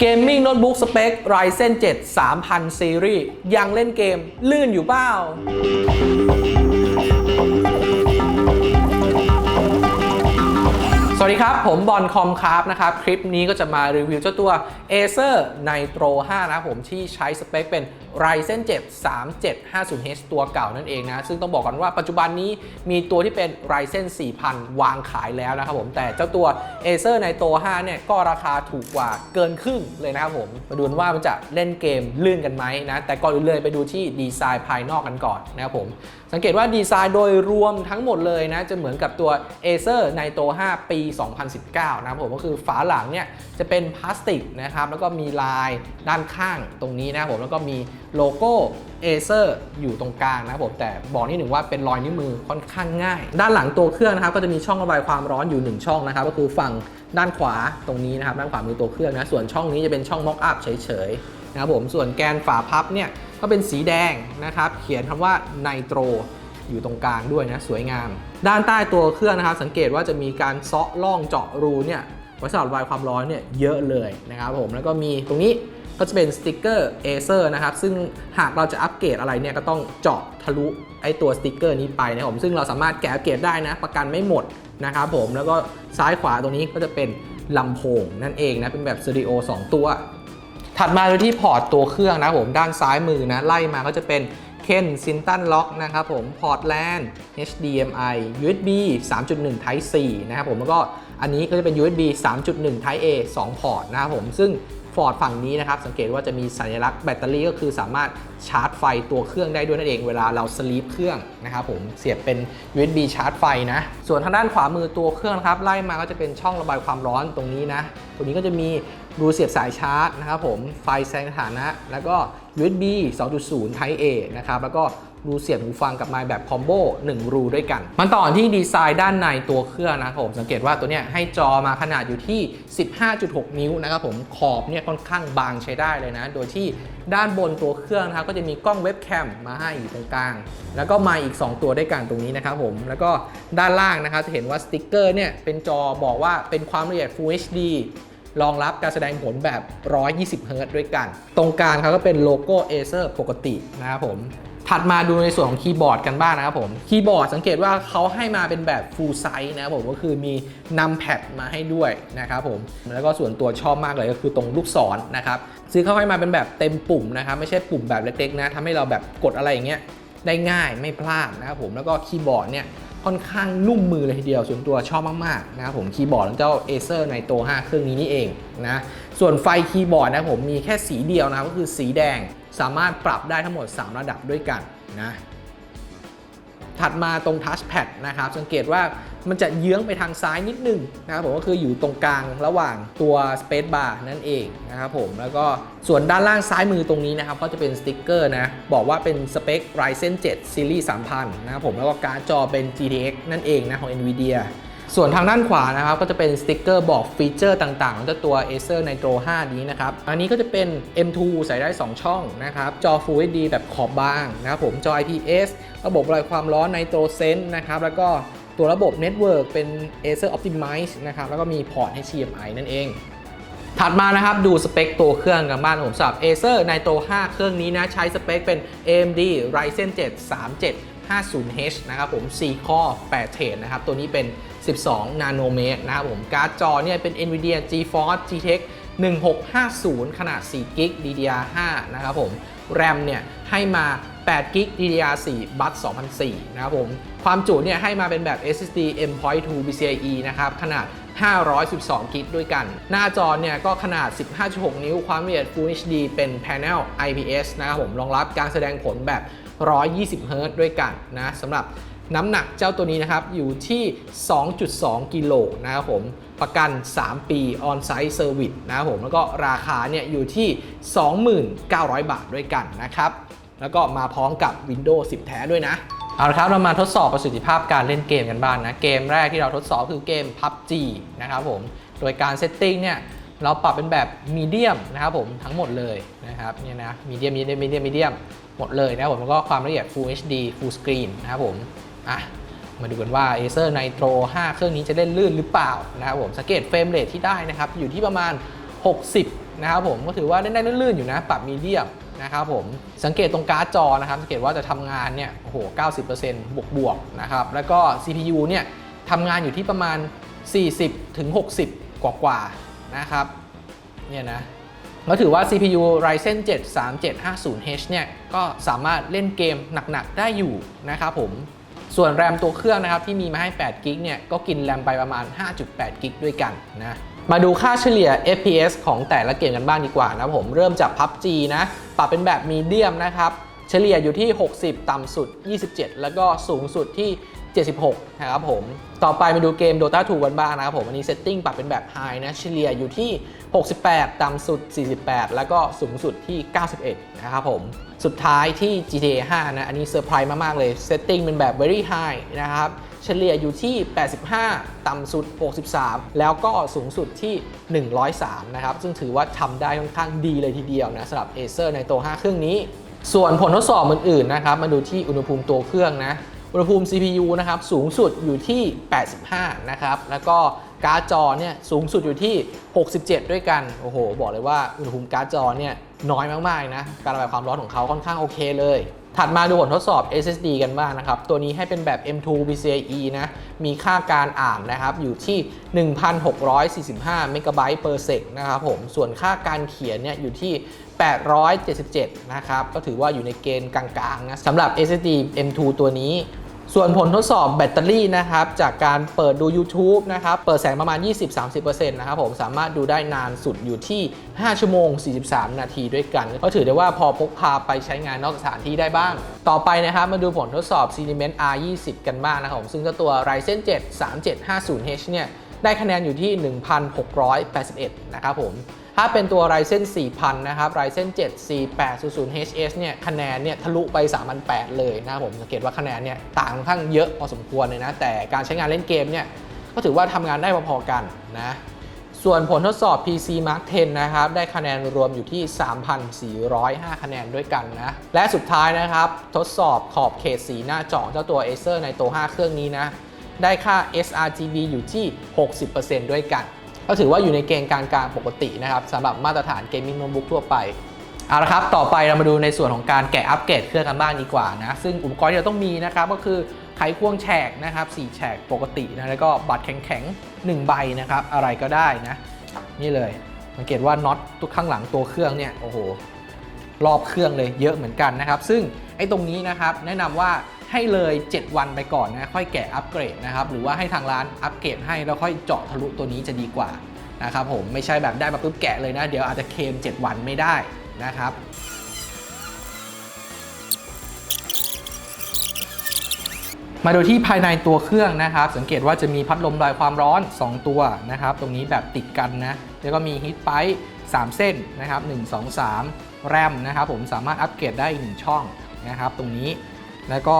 เกมมิ่งโน้ตบุ๊กสเปค Ryzen 7 3000ซีรีส์ยังเล่นเกม ลื่นอยู่เปล่า สวัสดีครับ ผมบอลคอมครับนะครับ คลิปนี้ก็จะมารีวิวเจ้าตัว Acer Nitro 5 นะผมที่ใช้สเปคเป็น Ryzen 7 3750H ตัวเก่านั่นเองนะ ซึ่งต้องบอกกันว่าปัจจุบันนี้มีตัวที่เป็น Ryzen 4000 วางขายแล้วนะครับผม แต่เจ้าตัว Acer Nitro 5เนี่ยก็ราคาถูกกว่าเกินครึ่งเลยนะครับผม มาดูนว่ามันจะเล่นเกมลื่นกันไหมนะ แต่ก่อนอื่นเลยไปดูที่ดีไซน์ภายนอกกันก่อนนะครับผม สังเกตว่าดีไซน์โดยรวมทั้งหมดเลยนะ จะเหมือนกับตัว Acer Nitro 5ปี 2019 นะครับผม ก็คือฝาหลังเนี่ยจะเป็นพลาสติกนะครับ แล้วก็มีลายด้านข้างตรงนี้นะครับผม แล้วก็มี โลโก้ Acer อยู่ตรงกลางนะครับผมแต่บอกนิดหนึ่งว่าเป็นรอยนิ้วมือค่อนข้างง่าย ด้านหลังตัวเครื่องนะครับก็จะมีช่องระบายความร้อนอยู่ 1 ช่องนะครับก็คือฝั่งด้านขวาตรงนี้นะครับด้านขวามือตัวเครื่องนะส่วนช่องนี้จะเป็นช่อง mock up เฉยๆนะครับผมส่วนแกนฝาพับเนี่ยก็เป็นสีแดงนะครับเขียนคำว่า Nitro อยู่ตรงกลางด้วยนะสวยงาม ด้านใต้ตัวเครื่องนะครับสังเกตว่าจะมีการเซาะล่องเจาะรูเนี่ยไว้สำหรับระบายความร้อนเนี่ยเยอะเลยนะครับผมแล้วก็มีตรงนี้ ก็จะเป็นสติกเกอร์ Acer นะครับ ซึ่งหากเราจะอัปเกรดอะไรเนี่ยก็ต้องเจาะทะลุไอตัวสติกเกอร์นี้ไปนะครับผมซึ่งเราสามารถแกะอัปเกรดได้นะ ประกันไม่หมดนะครับผมแล้วก็ซ้ายขวาตรงนี้ก็จะเป็นลำโพงนั่นเองนะ เป็นแบบสตูดิโอ2 ตัว ถัดมาดูที่พอร์ตตัวเครื่องนะครับผมด้านซ้ายมือนะ ไล่มาก็จะเป็น Ken s i n t o n Lock นะครับผมพอร์ต LAN HDMI USB 3.1 Type C นะครับผมแล้วก็อันนี้ก็จะเป็น USB 3.1 Type A 2 พอร์ตนะครับผมซึ่งฟอร์ดฝั่งนี้นะครับสังเกตว่าจะมีสัญลักษณ์แบตเตอรี่ก็คือสามารถชาร์จไฟตัวเครื่องได้ด้วยนั่นเองเวลาเราสลีปเครื่องนะครับผมเสียบเป็น USB ชาร์จไฟนะ ส่วนทางด้านขวามือตัวเครื่องนะครับไล่มาก็จะเป็นช่องระบายความร้อนตรงนี้นะตรงนี้ก็จะมีรูเสียบสายชาร์จนะครับผมไฟแสดงสถานะ แล้วก็ USB 2.0 Type A นะครับแล้วก็ รูเสียบหูฟังกับไมค์แบบคอมโบ1รูด้วยกัน มันต่อที่ดีไซน์ด้านในตัวเครื่องนะครับผมสังเกตว่าตัวเนี้ยให้จอมาขนาดอยู่ที่ 15.6 นิ้วนะครับผมขอบเนี่ยค่อนข้างบางใช้ได้เลยนะ โดยที่ด้านบนตัวเครื่องนะครับก็จะมีกล้องเว็บแคมมาให้อยู่ตรงกลาง แล้วก็ไมค์อีก 2 ตัวด้วยกันตรงนี้นะครับผมแล้วก็ด้านล่างนะครับจะเห็นว่าสติ๊กเกอร์เนี่ยเป็นจอบอกว่าเป็นความละเอียด Full HD รองรับการแสดงผลแบบ 120เฮิรตด้วยกัน ตรงกลางเขาก็เป็นโลโก้ Acer ปกตินะครับผม ถัดมาดูในส่วนของคีย์บอร์ดกันบ้างนะครับผมคีย์บอร์ดสังเกตว่าเขาให้มาเป็นแบบ full size นะครับผมก็คือมีนัมแพดมาให้ด้วยนะครับผมแล้วก็ส่วนตัวชอบมากเลยก็คือตรงลูกศรนะครับซื้อเขาให้มาเป็นแบบเต็มปุ่มนะครับไม่ใช่ปุ่มแบบเล็กๆนะทำให้เราแบบกดอะไรอย่างเงี้ยได้ง่ายไม่พลาดนะครับผมแล้วก็คีย์บอร์ดเนี่ยค่อนข้างนุ่มมือเลยทีเดียวส่วนตัวชอบมากๆนะครับผมคีย์บอร์ดของเจ้า Acer Nitro 5เครื่องนี้นี่เองนะส่วนไฟคีย์บอร์ดนะผมมีแค่สีเดียวนะครับก็คือสีแดง สามารถปรับได้ทั้งหมด 3 ระดับด้วยกันนะถัดมาตรงทัชแพดนะครับ สังเกตว่ามันจะเยื้องไปทางซ้ายนิดนึงนะครับผมก็คืออยู่ตรงกลางระหว่างตัว Space Bar นั่นเองนะครับผมแล้วก็ส่วนด้านล่างซ้ายมือตรงนี้นะครับ ก็จะเป็นสติ๊กเกอร์นะ บอกว่าเป็นสเปค Ryzen 7 Series 3000 นะครับผมแล้วก็การ์ดจอเป็น GTX นั่นเองนะของ NVIDIA ส่วนทางด้านขวานะครับก็จะเป็นสติ๊กเกอร์บอกฟีเจอร์ต่างๆของตัว Acer Nitro 5 นี้นะครับ อันนี้ก็จะเป็น M2 ใส่ได้ 2 ช่องนะครับ จอ Full HD แบบขอบบางนะครับผม จอ IPS ระบบระบายความร้อน Nitro Sense นะครับ แล้วก็ตัวระบบ Network เป็น Acer Optimize นะครับ แล้วก็มีพอร์ต HDMI นั่นเองถัดมานะครับดูสเปคตัวเครื่องกันบ้างผมสำหรับ Acer Nitro 5 เครื่องนี้นะ ใช้สเปคเป็น AMD Ryzen 7 37 50H นะครับผม 4 ข้อ 8 เทรดนะครับ ตัวนี้เป็น 12 นาโนเมตรนะครับผม การ์ดจอเนี่ยเป็น NVIDIA GeForce GTX 1650 ขนาด4 g b DDR5 นะครับผม RAM เนี่ยให้มา8 g b DDR4 บัส2004นะครับผม ความจุเนี่ยให้มาเป็นแบบ SSD M.2 PCIe นะครับ ขนาด 512 กิกด้วยกัน หน้าจอเนี่ยก็ขนาด 15.6 นิ้ว ความละเอียด Full HD เป็น Panel IPS นะครับผม รองรับการแสดงผลแบบ 120 เฮิร์ตด้วยกันนะสำหรับน้ำหนักเจ้าตัวนี้นะครับ อยู่ที่ 2.2 กิโลนะครับผมประกัน 3 ปี On-Site Service นะครับผมแล้วก็ราคาเนี่ยอยู่ที่ 29,000 บาทด้วยกันนะครับ แล้วก็มาพร้อมกับ Windows 10 แท้ด้วยนะเอาละครับเรามาทดสอบประสิทธิภาพการเล่นเกมกันบ้างนะเกมแรกที่เราทดสอบคือเกม PUBG นะครับผมโดยการเซตติ้งเนี่ยเราปรับเป็นแบบมีเดียมนะครับผมทั้งหมดเลยนะครับเนี่ยนะมีเดียมมีเดียมมีเดียมมีเดียม หมดเลยนะครับผมแล้วก็ความละเอียด Full HD Full Screen นะครับผมอะมาดูกันว่า Acer Nitro 5 เครื่องนี้จะเล่นลื่นหรือเปล่านะครับผมสังเกตเฟรมเรทที่ได้นะครับ อยู่ที่ประมาณ 60 นะครับผมก็ถือว่าเล่นได้ลื่นๆอยู่นะ ปรับมีเดียมนะครับผมสังเกตตรงการ์ดจอนะครับ สังเกตว่าจะทำงานเนี่ยโอ้โห 90%บวกบวกๆนะครับ แล้วก็ CPU เนี่ยทำงานอยู่ที่ประมาณ 40ถึง60 กว่ากว่าๆนะครับเนี่ยนะ ก็ถือว่า CPU Ryzen 7 3750H เนี่ย ก็สามารถเล่นเกมหนัก ๆ ได้อยู่นะครับผม ส่วนแรมตัวเครื่องนะครับ ที่มีมาให้8 g b เนี่ย ก็กินแรมไปประมาณ 5.8 g b ด้วยกันนะ มาดูค่าเฉลี่ย FPS ของแต่ละเกมกันบ้างดีกว่านะผม เริ่มจาก PUBG นะ ปรับเป็นแบบมีเดียมนะครับ เฉลี่ยอยู่ที่ 60 ต่ำสุด 27 แล้วก็สูงสุดที่ 76 นะครับผม ต่อไปมาดูเกม Dota 2กันบ้างนะครับผม อันนี้เซตติ้งปรับเป็นแบบ High นะ เฉลี่ยอยู่ที่ 68 ต่ำสุด 48 แล้วก็สูงสุดที่ 91 นะครับผม สุดท้ายที่ GTA 5 นะ อันนี้เซอร์ไพรส์มาก ๆ เลย เซตติ้งเป็นแบบ Very High นะครับ เฉลี่ยอยู่ที่ 85 ต่ำสุด 63 แล้วก็สูงสุดที่ 103 นะครับ ซึ่งถือว่าทำได้ค่อนข้างดีเลยทีเดียวนะสำหรับ Acer ในตัว 5 เครื่องนี้ ส่วนผลทดสอบอื่นๆ นะครับ มาดูที่อุณหภูมิตัวเครื่องนะ อุณหภูมิ CPU นะครับสูงสุดอยู่ที่ 85 นะครับ แล้วก็การ์ดจอเนี่ยสูงสุดอยู่ที่ 67 ด้วยกัน โอ้โห บอกเลยว่าอุณหภูมิการ์ดจอเนี่ยน้อยมากๆนะ การระบายความร้อนของเขาค่อนข้างโอเคเลย ถัดมาดูผลทดสอบ SSD กันบ้างนะครับ ตัวนี้ให้เป็นแบบ M2 PCIe นะ มีค่าการอ่านนะครับ อยู่ที่ 1,645 เมกะไบต์ per sec นะครับผม ส่วนค่าการเขียนเนี่ยอยู่ที่ 877 นะครับ ก็ถือว่าอยู่ในเกณฑ์กลางๆนะสำหรับ SSD M2 ตัวนี้ ส่วนผลทดสอบแบตเตอรี่นะครับ จากการเปิดดู YouTube นะครับ เปิดแสงประมาณ 20-30%นะครับผมสามารถดูได้นานสุดอยู่ที่ 5 ชั่วโมง 43 นาทีด้วยกัน ก็ถือได้ว่าพอพกพาไปใช้งานนอกสถานที่ได้บ้าง ต่อไปนะครับ มาดูผลทดสอบ Cinebench R20 กันบ้างนะครับผมซึ่งเจ้าตัว Ryzen 7 3750H เนี่ยได้คะแนนอยู่ที่ 1,681 นะครับผม ถ้าเป็นตัว Ryzen 4000 นะครับ Ryzen 7 4800HS เนี่ยคะแนนเนี่ยทะลุไป 3,800 เลยนะครับผมสังเกตว่าคะแนนเนี่ยต่างค่อนข้างเยอะพอสมควรเลยนะ แต่การใช้งานเล่นเกมเนี่ยก็ถือว่าทำงานได้พอๆกันนะส่วนผลทดสอบ PC Mark 10 นะครับ ได้คะแนนรวมอยู่ที่ 3,405 คะแนนด้วยกันนะ และสุดท้ายนะครับ ทดสอบขอบเขตสีหน้าจอเจ้าตัว Acer ในตัว 5 เครื่องนี้นะ ได้ค่า sRGB อยู่ที่ 60%ด้วยกัน ก็ถือว่าอยู่ในเกณฑ์กลางๆปกตินะครับสำหรับมาตรฐานเกมมิ่งโน้ตบุ๊กทั่วไปเอาละครับ ต่อไปเรามาดูในส่วนของการแกะอัปเกรดเครื่องกันบ้างดีกว่านะ ซึ่งอุปกรณ์ที่เราต้องมีนะครับก็คือไขควงแฉกนะครับ4แฉกปกตินะ แล้วก็บัตรแข็งๆ1ใบนะครับ อะไรก็ได้นะ นี่เลย สังเกตว่าน็อตตัวข้างหลังตัวเครื่องเนี่ย โอ้โห รอบเครื่องเลยเยอะเหมือนกันนะครับ ซึ่งไอ้ตรงนี้นะครับ แนะนำว่า ให้เลย 7 วันไปก่อนนะค่อยแกะอัปเกรดนะครับหรือว่าให้ทางร้านอัปเกรดให้แล้วค่อยเจาะทะลุตัวนี้จะดีกว่านะครับผมไม่ใช่แบบได้มาปุ๊บแกะเลยนะ เดี๋ยวอาจจะเคม 7 วันไม่ได้นะครับมาดูที่ภายในตัวเครื่องนะครับ สังเกตว่าจะมีพัดลมระบายความร้อน 2 ตัวนะครับ ตรงนี้แบบติดกันนะ แล้วก็มีฮีทไพป์3เส้นนะครับ 1 2 3 แรมนะครับ ผมสามารถอัปเกรดได้อีก1ช่องนะครับ ตรงนี้ แล้วก็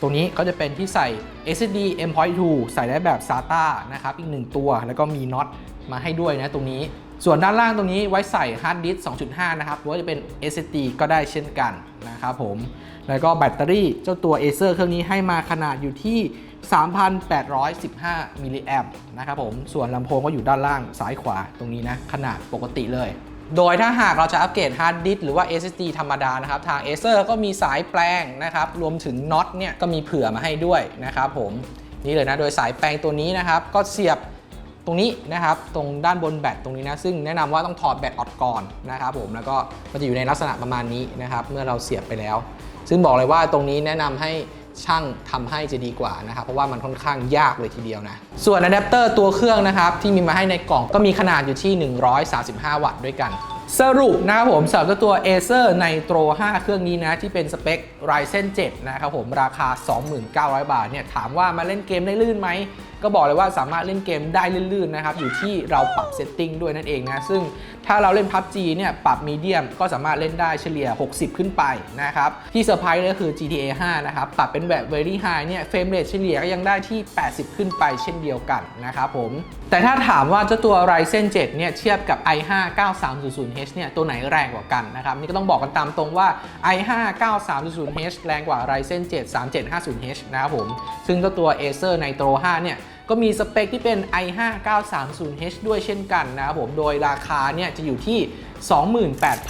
ตรงนี้ก็จะเป็นที่ใส่ SSD M.2 ใส่ได้แบบ SATA นะครับอีก 1 ตัว แล้วก็มีน็อตมาให้ด้วยนะตรงนี้ ส่วนด้านล่างตรงนี้ไว้ใส่ฮาร์ดดิสก์2.5 นะครับหรือว่าจะเป็น SSD ก็ได้เช่นกันนะครับผม แล้วก็แบตเตอรี่เจ้าตัว Acer เครื่องนี้ให้มาขนาดอยู่ที่ 3,815มิลลิแอมป์นะครับผม ส่วนลำโพงก็อยู่ด้านล่างซ้ายขวาตรงนี้นะ ขนาดปกติเลย โดยถ้าหากเราจะอัปเกรดฮาร์ดดิสก์หรือว่า SSD ธรรมดานะครับ ทาง Acer ก็มีสายแปลงนะครับ รวมถึงน็อตเนี่ยก็มีเผื่อมาให้ด้วยนะครับผมนี่เลยนะ โดยสายแปลงตัวนี้นะครับ ก็เสียบตรงนี้นะครับ ตรงด้านบนแบตตรงนี้นะ ซึ่งแนะนำว่าต้องถอดแบตออกก่อนนะครับผมแล้วก็มันจะอยู่ในลักษณะประมาณนี้นะครับ เมื่อเราเสียบไปแล้ว ซึ่งบอกเลยว่าตรงนี้แนะนำให้ ช่างทำให้จะดีกว่านะครับเพราะว่ามันค่อนข้างยากเลยทีเดียวนะ ส่วนอะแดปเตอร์ตัวเครื่องนะครับที่มีมาให้ในกล่องก็มีขนาดอยู่ที่ 135 วัตต์ด้วยกันสรุปนะครับผมสำหรับตัว Acer Nitro 5 เครื่องนี้นะที่เป็นสเปค Ryzen 7 นะครับผมราคา 29,000 บาทเนี่ยถามว่ามาเล่นเกมได้ลื่นไหม ก็บอกเลยว่าสามารถเล่นเกมได้ลื่นๆนะครับอยู่ที่เราปรับเซตติ้งด้วยนั่นเองนะซึ่งถ้าเราเล่น PUBG เนี่ยปรับมีเดียมก็สามารถเล่นได้เฉลี่ย 60 ขึ้นไปนะครับที่เซอร์ไพรส์เลยก็คือ GTA 5 นะครับปรับเป็นแบบ Very High เนี่ยเฟรมเรทเฉลี่ยก็ยังได้ที่ 80 ขึ้นไปเช่นเดียวกันนะครับผมแต่ถ้าถามว่าเจ้าตัว Ryzen 7 เนี่ยเทียบกับ i5 9300H เนี่ยตัวไหนแรงกว่ากันนะครับนี่ก็ต้องบอกกันตามตรงว่า i5 9300H แรงกว่า Ryzen 7 3750H นะครับผมซึ่งเจ้าตัว Acer Nitro 5 เนี่ย ก็มีสเปคที่เป็น i5 930H ด้วยเช่นกันนะครับผม โดยราคาเนี่ยจะอยู่ที่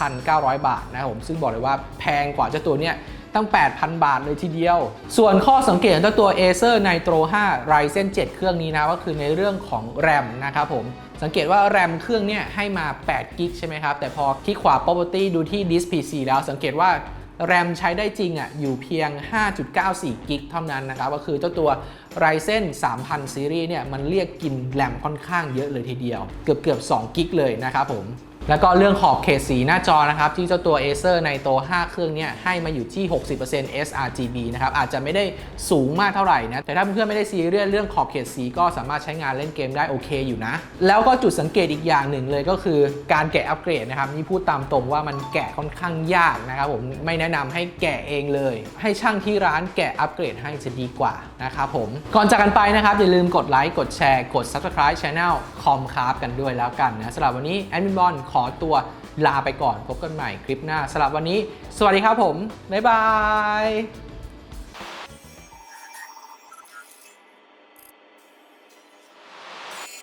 28,900 บาทนะครับผม ซึ่งบอกเลยว่าแพงกว่าเจ้าตัวเนี่ยตั้ง 8,000 บาทเลยทีเดียว ส่วนข้อสังเกตของเจ้าตัว Acer Nitro 5 Ryzen 7 เครื่องนี้นะก็คือในเรื่องของ RAM นะครับผม สังเกตว่า RAM เครื่องเนี่ยให้มา8กิกใช่ไหมครับ แต่พอคลิกขวา property ดูที่ disk PC แล้วสังเกตว่า แรมใช้ได้จริงอะอยู่เพียง 5.94 กิกเท่านั้นนะครับ ก็คือเจ้าตัว Ryzen 3000ซีรีส์เนี่ยมันเรียกกินแรมค่อนข้างเยอะเลยทีเดียว เกือบเกือบ2กิกเลยนะครับผม แล้วก็เรื่องขอบเขตสีหน้าจอนะครับ ที่เจ้าตัว Acer Nitro 5เครื่องนี่ยให้มาอยู่ที่ 60% sRGB นะครับ อาจจะไม่ได้สูงมากเท่าไหร่นะ แต่ถ้าเพื่อนๆไม่ได้ซีเรียสเรื่องขอบเขตสีก็สามารถใช้งานเล่นเกมได้โอเคอยู่นะ แล้วก็จุดสังเกตอีกอย่างหนึ่งเลยก็คือการแกะอัปเกรดนะครับ นี่พูดตามตรงว่ามันแกะค่อนข้างยากนะครับผมไม่แนะนำให้แกะเองเลย ให้ช่างที่ร้านแกะอัปเกรดให้จะดีกว่านะครับผมก่อนจากกันไปนะครับอย่าลืมกดไลค์กดแชร์กด Subscribe Channel คอมคาร์กันด้วยแล้วกันนะสำหรับวันนี้แอดมินบอลอตัวลาไปก่อนพบกันใหม่คลิปหน้าสำหรับวันนี้ สวัสดีครับผม บ๊ายบาย